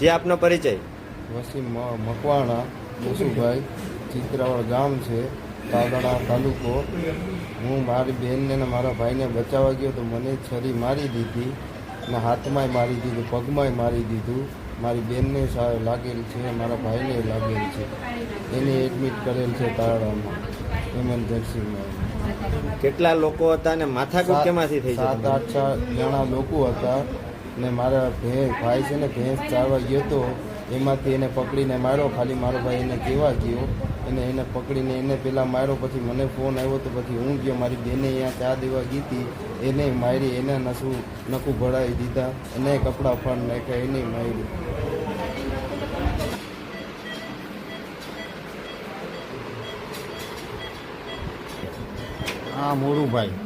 જે આપનો પરિચય. વસીમ મકવાણા બસુભાઈ ચિત્રાવળ ગામ છે તાવડાણા તાલુકો. હું મારી બેનને ને મારા ભાઈને બચાવવા ગયો તો મને છરી મારી દીધી ને હાથમાંય મારી દીધું પગમાંય મારી દીધું. મારી બેનને સારું લાગેલ છે મારા ભાઈને લાગેલ છે. એને એડમિટ કરેલ છે તારડામાં ઇમરજન્સીમાં કેટલા લોકો હતા અને માથાકૂટ કેમાંથી થઈ સાત? આઠ જણા લોકો હતા. ને મારા ભેંસ, ભાઈ છે ને ભેંસ ચારવા ગયો તો એમાંથી એને પકડીને માર્યો. ખાલી મારો ભાઈ એને કહેવા ગયો? એને એને પકડીને એને પહેલાં માર્યો, પછી મને ફોન આવ્યો તો પછી હું ગયો. મારી બેને અહીંયા ચા દેવા ગઈ હતી. એને મારી, એને નસું, નકું ભરાવી દીધા. એને કપડાં ફાડ નાખ્યા, એને મારી હા, મોરુભાઈ.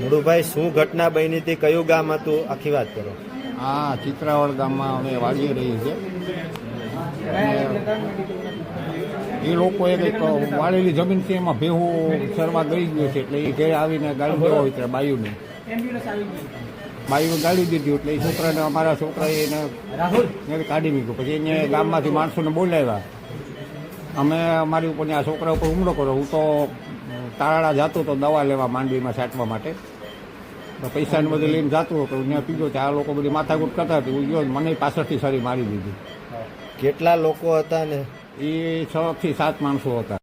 મુળુભાઈ શું ઘટના બની હતી? કયું ગામ હતું? આખી વાત કરો. આ ચિત્રાવળ ગામમાં અમે વાગી રહીએ છીએ. અને એ લોકોએ કંઈક વાળેલી જમીન છે એમાં ભેહું શરવા ગઈ ગયું છે એટલે એ ઘરે આવીને ગાડી દેવા હોય ત્યારે બાયુને. બાયુને ગાડી દીધી એટલે એ છોકરાને અમારા છોકરાએ એને એને કાઢી મૂક્યું. પછી એને ગામમાંથી માણસોને બોલાવ્યા. અમે અમારી ઉપર આ છોકરા ઉપર હુમલો કર્યો. હું તો તારાળા જતો હતો દવા લેવા માંડવીમાં છાંટવા માટે. તો પૈસાને બધું લઈને જતો હતો. ત્યાં પીધો ત્યાં આ લોકો બધી માથાકૂટ કરતા હતી. હું ગયો મને પાછળથી સારી મારી દીધી. કેટલા લોકો હતા ને? એ છ થી સાત માણસો હતા.